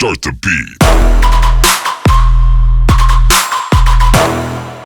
Start the beat.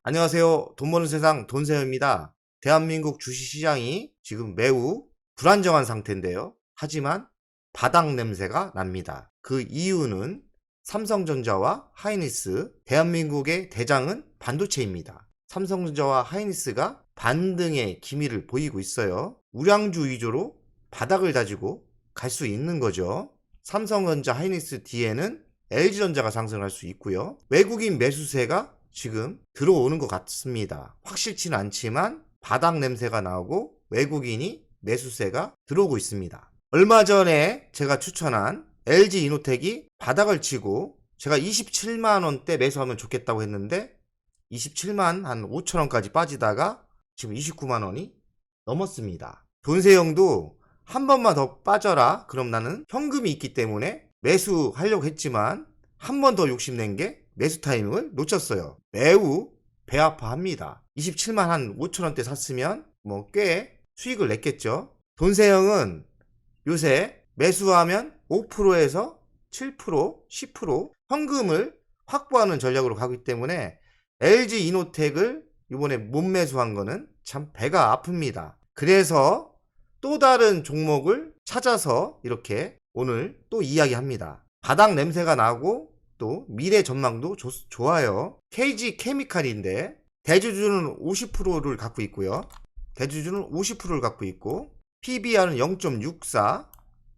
안녕하세요. 돈 버는 세상 돈세입니다. 대한민국 주식시장이 지금 매우 불안정한 상태인데요. 하지만 바닥 냄새가 납니다. 그 이유는 삼성전자와 하이니스, 대한민국의 대장은 반도체입니다. 삼성전자와 하이니스가 반등의 기미를 보이고 있어요. 우량주 위주로 바닥을 다지고 갈 수 있는 거죠. 삼성전자 하이니스 뒤에는 LG전자가 상승할 수 있고요. 외국인 매수세가 지금 들어오는 것 같습니다. 확실치는 않지만 바닥 냄새가 나오고 외국인이 매수세가 들어오고 있습니다. 얼마 전에 제가 추천한 LG 이노텍이 바닥을 치고 제가 27만 원대 매수하면 좋겠다고 했는데 27만 한 5천 원까지 빠지다가 지금 29만 원이 넘었습니다. 돈세형도 한 번만 더 빠져라. 그럼 나는 현금이 있기 때문에 매수하려고 했지만 한 번 더 욕심낸 게 매수 타이밍을 놓쳤어요. 매우 배 아파합니다. 27만 한 5천 원대 샀으면 뭐 꽤 수익을 냈겠죠. 돈세형은 요새 매수하면 5%에서 7%, 10% 현금을 확보하는 전략으로 가기 때문에 LG 이노텍을 이번에 못 매수한 거는 참 배가 아픕니다. 그래서 또 다른 종목을 찾아서 이렇게 오늘 또 이야기합니다. 바닥 냄새가 나고 또 미래 전망도 좋, 좋아요. KG 케미칼인데 대주주는 50%를 갖고 있고요. 대주주는 50%를 갖고 있고 PBR은 0.64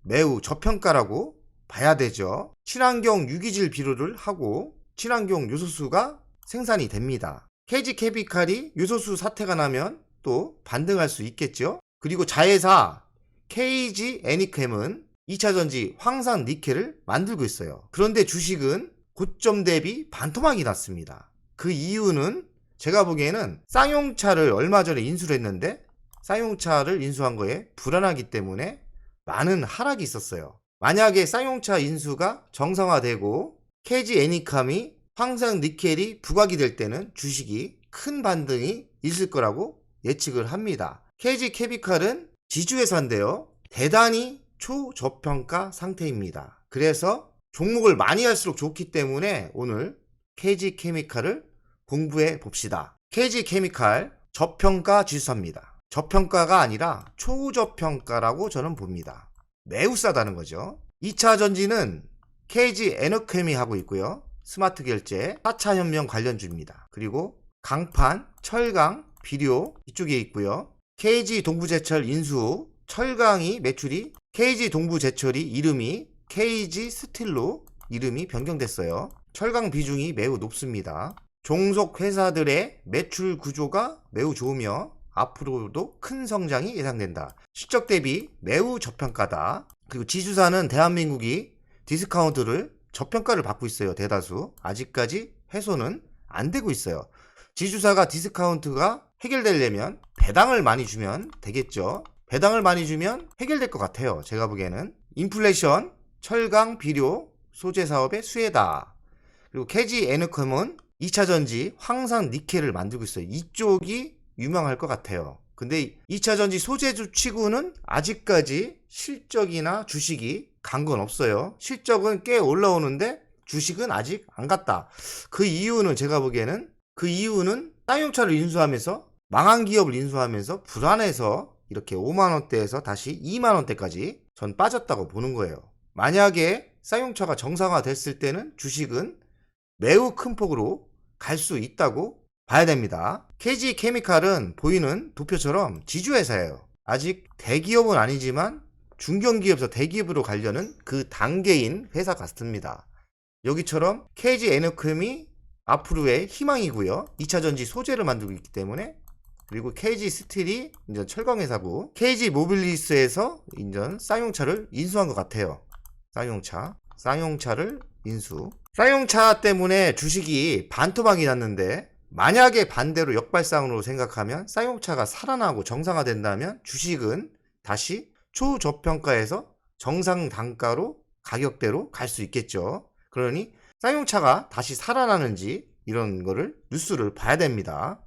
매우 저평가라고 봐야 되죠. 친환경 유기질 비료를 하고 친환경 요소수가 생산이 됩니다. KG 케미칼이 요소수 사태가 나면 또 반등할 수 있겠죠. 그리고 자회사 KG 애니캠은 2차전지 황산 니켈을 만들고 있어요. 그런데 주식은 고점 대비 반토막이 났습니다. 그 이유는 제가 보기에는 쌍용차를 얼마 전에 인수를 했는데 쌍용차를 인수한 거에 불안하기 때문에 많은 하락이 있었어요. 만약에 쌍용차 인수가 정상화되고 KG 애니캄이 황산 니켈이 부각이 될 때는 주식이 큰 반등이 있을 거라고 예측을 합니다. KG 케미칼은 지주회사인데요. 대단히 초저평가 상태입니다. 그래서 종목을 많이 할수록 좋기 때문에 오늘 KG 케미칼을 공부해 봅시다. KG 케미칼 저평가 지수입니다. 저평가가 아니라 초저평가라고 저는 봅니다. 매우 싸다는 거죠. 2차 전지는 KG 에너케미 하고 있고요. 스마트 결제, 4차 혁명 관련주입니다. 그리고 강판, 철강, 비료 이쪽에 있고요. KG 동부제철 인수 후 철강이 매출이 KG 동부제철이 이름이 KG 스틸로 이름이 변경됐어요. 철강 비중이 매우 높습니다. 종속 회사들의 매출 구조가 매우 좋으며 앞으로도 큰 성장이 예상된다. 실적 대비 매우 저평가다. 그리고 지주사는 대한민국이 디스카운트를 저평가를 받고 있어요. 대다수. 아직까지 해소는 안 되고 있어요. 지주사가 디스카운트가 해결되려면 배당을 많이 주면 되겠죠. 배당을 많이 주면 해결될 것 같아요. 제가 보기에는. 인플레이션, 철강, 비료, 소재 사업의 수혜다. 그리고 캐지 에너컴은 2차 전지 황산 니켈을 만들고 있어요. 이쪽이 유명할 것 같아요. 근데 2차 전지 소재주 치고는 아직까지 실적이나 주식이 간 건 없어요. 실적은 꽤 올라오는데 주식은 아직 안 갔다. 그 이유는 제가 보기에는 그 이유는 쌍용차를 인수하면서 망한 기업을 인수하면서 불안해서 이렇게 5만 원대에서 다시 2만 원대까지 전 빠졌다고 보는 거예요. 만약에 쌍용차가 정상화 됐을 때는 주식은 매우 큰 폭으로 갈 수 있다고 봐야 됩니다. KG 케미칼은 보이는 도표처럼 지주회사예요. 아직 대기업은 아니지만 중견기업에서 대기업으로 가려는 그 단계인 회사 같습니다. 여기처럼 KG 에너컴이 앞으로의 희망이고요. 2차 전지 소재를 만들고 있기 때문에 그리고 KG 스틸이 인전 철강회사고 KG 모빌리스에서 인전 쌍용차를 인수한 것 같아요. 쌍용차, 쌍용차를 인수. 쌍용차 때문에 주식이 반토막이 났는데 만약에 반대로 역발상으로 생각하면 쌍용차가 살아나고 정상화된다면 주식은 다시 초저평가에서 정상 단가로 가격대로 갈 수 있겠죠. 그러니 쌍용차가 다시 살아나는지 이런 거를 뉴스를 봐야 됩니다.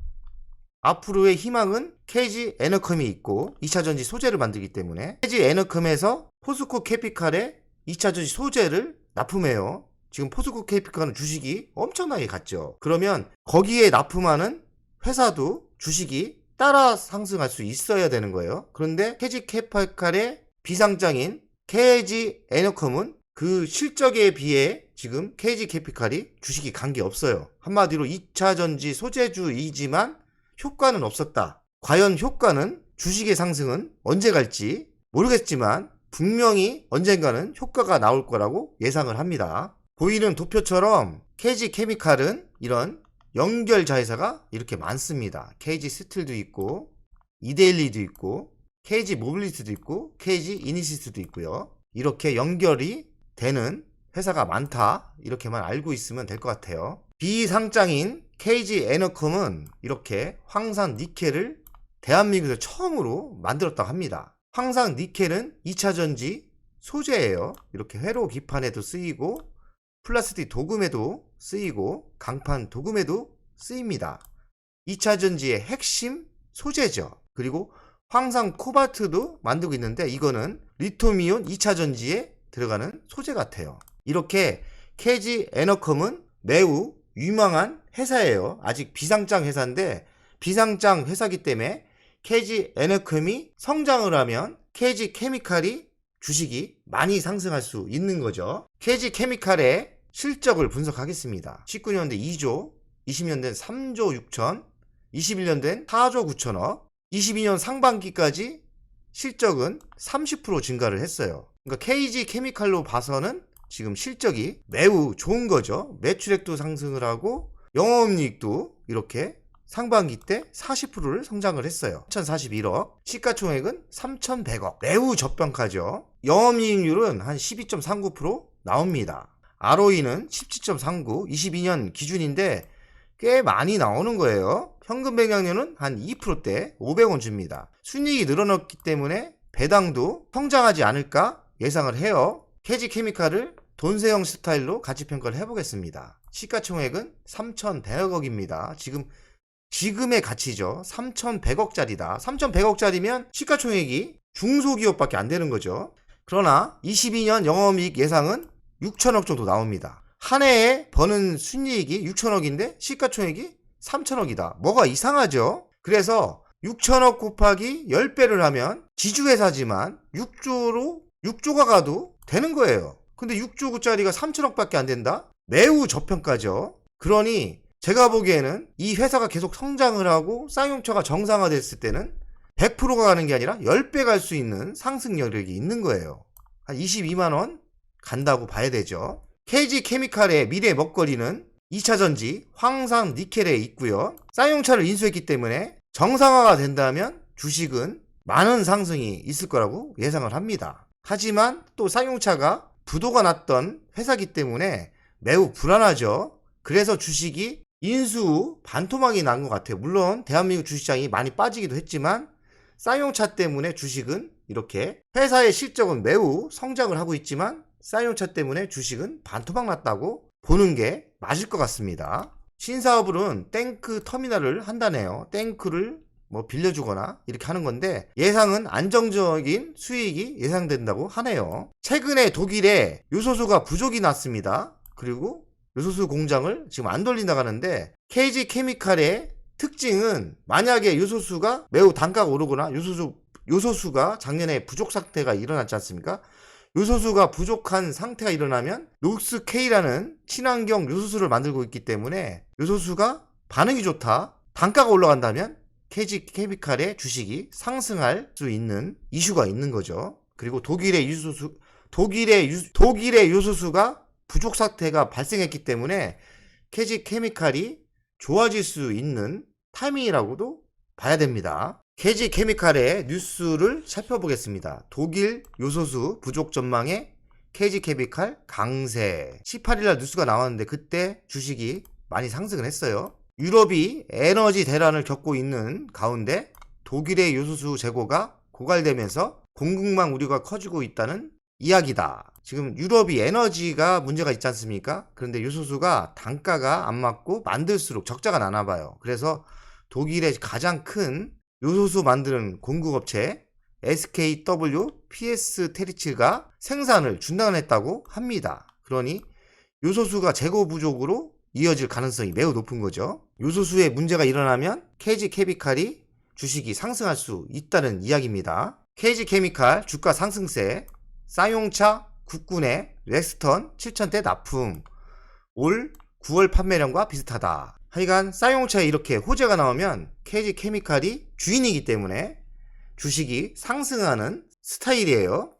앞으로의 희망은 KG 에너컴이 있고 2차 전지 소재를 만들기 때문에 KG 에너컴에서 포스코 캐피칼의 2차 전지 소재를 납품해요. 지금 포스코 케이피카는 주식이 엄청나게 갔죠. 그러면 거기에 납품하는 회사도 주식이 따라 상승할 수 있어야 되는 거예요. 그런데 KG 캐피칼의 비상장인 KG 에너컴은 그 실적에 비해 지금 KG 캐피칼이 주식이 간 게 없어요. 한마디로 2차 전지 소재주이지만 효과는 없었다. 과연 효과는 주식의 상승은 언제 갈지 모르겠지만 분명히 언젠가는 효과가 나올 거라고 예상을 합니다. 보이는 도표처럼 KG 케미칼은 이런 연결 자회사가 이렇게 많습니다. KG 스틸도 있고 이데일리도 있고 KG 모빌리티도 있고 KG 이니시스도 있고요. 이렇게 연결이 되는 회사가 많다. 이렇게만 알고 있으면 될 것 같아요. 비상장인 KG 에너컴은 이렇게 황산 니켈을 대한민국에서 처음으로 만들었다고 합니다. 황산 니켈은 2차 전지 소재예요. 이렇게 회로 기판에도 쓰이고 플라스틱 도금에도 쓰이고 강판 도금에도 쓰입니다. 2차 전지의 핵심 소재죠. 그리고 황산 코발트도 만들고 있는데 이거는 리토미온 2차 전지에 들어가는 소재 같아요. 이렇게 KG 에너컴은 매우 유망한 회사예요. 아직 비상장 회사인데 비상장 회사기 때문에 KG 에너컴이 성장을 하면 KG 케미칼이 주식이 많이 상승할 수 있는 거죠. KG 케미칼의 실적을 분석하겠습니다. 19년 된 2조, 20년 된 3조 6천, 21년 된 4조 9천억, 22년 상반기까지 실적은 30% 증가를 했어요. 그러니까 KG 케미칼로 봐서는 지금 실적이 매우 좋은 거죠. 매출액도 상승을 하고 영업이익도 이렇게 상반기 때 40%를 성장을 했어요. 1,041억. 시가총액은 3,100억. 매우 저평가죠. 영업이익률은 한 12.39% 나옵니다. ROE는 17.39, 22년 기준인데 꽤 많이 나오는 거예요. 현금 배당료는 한 2%대 500원 줍니다. 순이익이 늘어났기 때문에 배당도 성장하지 않을까 예상을 해요. 캐지 케미칼을 돈세형 스타일로 가치 평가를 해보겠습니다. 시가총액은 3,100억입니다. 지금 지금의 가치죠. 3,100억짜리다. 3,100억짜리면 시가총액이 중소기업밖에 안 되는 거죠. 그러나 22년 영업이익 예상은 6천억 정도 나옵니다. 한 해에 버는 순이익이 6천억인데 시가총액이 3천억이다. 뭐가 이상하죠? 그래서 6천억 곱하기 10배를 하면 지주회사지만 6조로 6조가 가도 되는 거예요. 근데 6조 9짜리가 3천억밖에 안 된다? 매우 저평가죠. 그러니 제가 보기에는 이 회사가 계속 성장을 하고 쌍용차가 정상화됐을 때는 100%가 가는 게 아니라 10배 갈 수 있는 상승 여력이 있는 거예요. 한 22만 원 간다고 봐야 되죠. KG 케미칼의 미래 먹거리는 2차 전지 황산 니켈에 있고요. 쌍용차를 인수했기 때문에 정상화가 된다면 주식은 많은 상승이 있을 거라고 예상을 합니다. 하지만 또 쌍용차가 부도가 났던 회사기 때문에 매우 불안하죠. 그래서 주식이 인수 후 반토막이 난 것 같아요. 물론 대한민국 주식시장이 많이 빠지기도 했지만 쌍용차 때문에 주식은 이렇게 회사의 실적은 매우 성장을 하고 있지만 쌍용차 때문에 주식은 반토막 났다고 보는 게 맞을 것 같습니다. 신사업으로는 탱크 터미널을 한다네요. 탱크를 뭐 빌려주거나 이렇게 하는 건데 예상은 안정적인 수익이 예상된다고 하네요. 최근에 독일에 요소수가 부족이 났습니다. 그리고 요소수 공장을 지금 안 돌린다고 하는데 KG 케미칼의 특징은 만약에 요소수가 매우 단가가 오르거나 요소수 요소수가 작년에 부족 상태가 일어났지 않습니까? 요소수가 부족한 상태가 일어나면 녹스K라는 친환경 요소수를 만들고 있기 때문에 요소수가 반응이 좋다. 단가가 올라간다면 KG 케미칼의 주식이 상승할 수 있는 이슈가 있는 거죠. 그리고 독일의 요소수 독일의 유, 독일의 요소수가 부족 사태가 발생했기 때문에 KG 케미칼이 좋아질 수 있는 타이밍이라고도 봐야 됩니다. KG 케미칼의 뉴스를 살펴보겠습니다. 독일 요소수 부족 전망에 KG 케미칼 강세. 18일날 뉴스가 나왔는데 그때 주식이 많이 상승을 했어요. 유럽이 에너지 대란을 겪고 있는 가운데 독일의 요소수 재고가 고갈되면서 공급망 우려가 커지고 있다는 이야기다. 지금 유럽이 에너지가 문제가 있지 않습니까? 그런데 요소수가 단가가 안 맞고 만들수록 적자가 나나 봐요. 그래서 독일의 가장 큰 요소수 만드는 공급업체 SKW PS 테리츠가 생산을 중단했다고 합니다. 그러니 요소수가 재고 부족으로 이어질 가능성이 매우 높은 거죠. 요소수에 문제가 일어나면 KG 케미칼이 주식이 상승할 수 있다는 이야기입니다. KG 케미칼 주가 상승세, 쌍용차 국군의 렉스턴 7,000대 납품, 올 9월 판매량과 비슷하다. 하여간 쌍용차에 이렇게 호재가 나오면 KG 케미칼이 주인이기 때문에 주식이 상승하는 스타일이에요.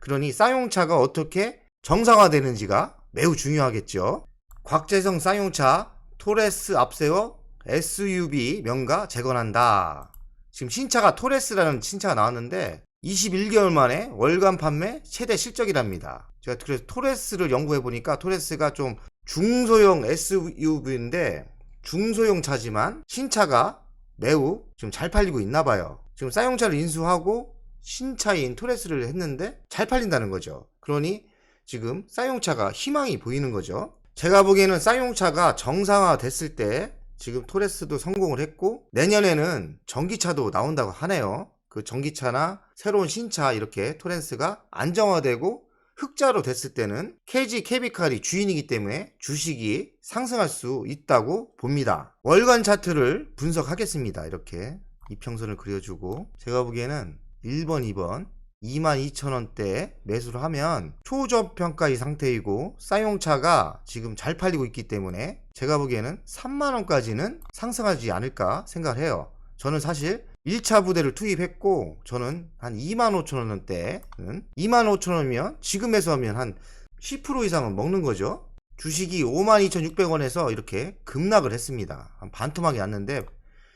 그러니 쌍용차가 어떻게 정상화되는지가 매우 중요하겠죠. 곽재성 쌍용차 토레스 앞세워 SUV 명가 재건한다. 지금 신차가 토레스라는 신차가 나왔는데 21개월 만에 월간 판매 최대 실적이랍니다. 제가 그래서 토레스를 연구해 보니까 토레스가 좀 중소형 SUV인데 중소형 차지만 신차가 매우 지금 잘 팔리고 있나 봐요. 지금 쌍용차를 인수하고 신차인 토레스를 했는데 잘 팔린다는 거죠. 그러니 지금 쌍용차가 희망이 보이는 거죠. 제가 보기에는 쌍용차가 정상화 됐을 때 지금 토레스도 성공을 했고 내년에는 전기차도 나온다고 하네요. 그 전기차나 새로운 신차 이렇게 토렌스가 안정화되고 흑자로 됐을 때는 KG 케미칼이 주인이기 때문에 주식이 상승할 수 있다고 봅니다. 월간 차트를 분석하겠습니다. 이렇게 이평선을 그려주고 제가 보기에는 1번, 2번 22,000원대 매수를 하면 초저평가의 상태이고 쌍용차가 지금 잘 팔리고 있기 때문에 제가 보기에는 3만원까지는 상승하지 않을까 생각을 해요. 저는 사실 1차 부대를 투입했고 저는 한 25,000원대는 25,000원이면 지금 매수하면 한 10% 이상은 먹는 거죠. 주식이 52,600원에서 이렇게 급락을 했습니다. 한 반토막이 왔는데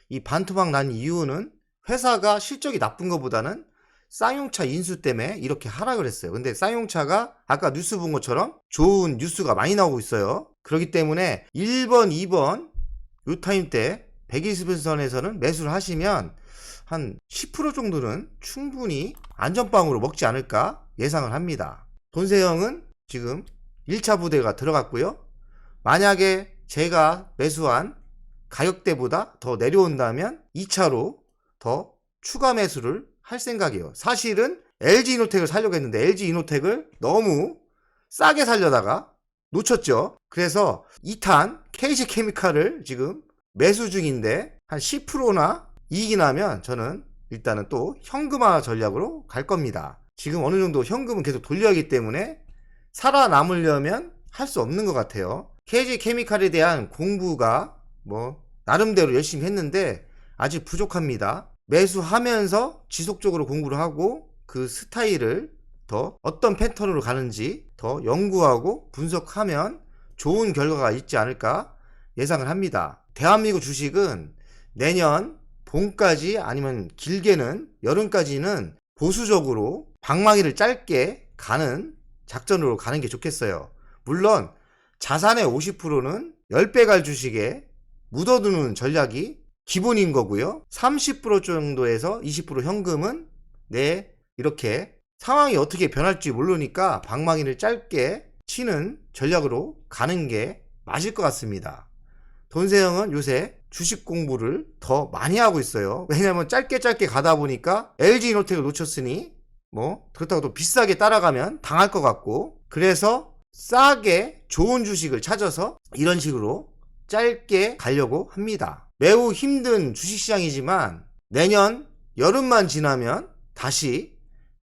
이 반토막 난 이유는 회사가 실적이 나쁜 것보다는 쌍용차 인수 때문에 이렇게 하락을 했어요. 근데 쌍용차가 아까 뉴스 본 것처럼 좋은 뉴스가 많이 나오고 있어요. 그렇기 때문에 1번, 2번 요 타임 때 120선에서는 매수를 하시면 한 10% 정도는 충분히 안전빵으로 먹지 않을까 예상을 합니다. 돈세형은 지금 1차 부대가 들어갔고요. 만약에 제가 매수한 가격대보다 더 내려온다면 2차로 더 추가 매수를 할 생각이에요. 사실은 LG 이노텍을 살려고 했는데 LG 이노텍을 너무 싸게 살려다가 놓쳤죠. 그래서 2탄 KG 케미칼을 지금 매수 중인데 한 10%나 이익이 나면 저는 일단은 또 현금화 전략으로 갈 겁니다. 지금 어느 정도 현금은 계속 돌려야 하기 때문에 살아남으려면 할 수 없는 것 같아요. KG 케미칼에 대한 공부가 뭐 나름대로 열심히 했는데 아직 부족합니다. 매수하면서 지속적으로 공부를 하고 그 스타일을 더 어떤 패턴으로 가는지 더 연구하고 분석하면 좋은 결과가 있지 않을까 예상을 합니다. 대한민국 주식은 내년 봄까지 아니면 길게는 여름까지는 보수적으로 방망이를 짧게 가는 작전으로 가는 게 좋겠어요. 물론 자산의 50%는 10배 갈 주식에 묻어두는 전략이 기본인 거고요. 30% 정도에서 20% 현금은 네, 이렇게 상황이 어떻게 변할지 모르니까 방망이를 짧게 치는 전략으로 가는 게 맞을 것 같습니다. 돈세형은 요새 주식 공부를 더 많이 하고 있어요. 왜냐면 짧게 짧게 가다 보니까 LG 이노텍을 놓쳤으니 뭐 그렇다고 또 비싸게 따라가면 당할 것 같고 그래서 싸게 좋은 주식을 찾아서 이런 식으로 짧게 가려고 합니다. 매우 힘든 주식시장이지만 내년 여름만 지나면 다시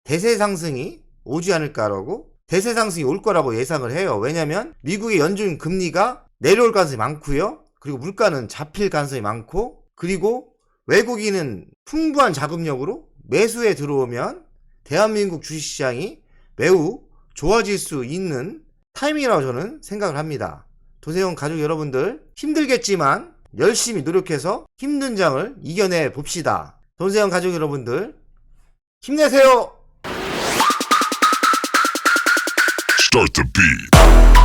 대세 상승이 오지 않을까라고 대세 상승이 올 거라고 예상을 해요. 왜냐면 미국의 연준 금리가 내려올 가능성이 많고요. 그리고 물가는 잡힐 가능성이 많고 그리고 외국인은 풍부한 자금력으로 매수에 들어오면 대한민국 주식시장이 매우 좋아질 수 있는 타이밍이라고 저는 생각을 합니다. 도세형 가족 여러분들 힘들겠지만 열심히 노력해서 힘든 장을 이겨내 봅시다. 돈세형 가족 여러분들 힘내세요. Start the beat.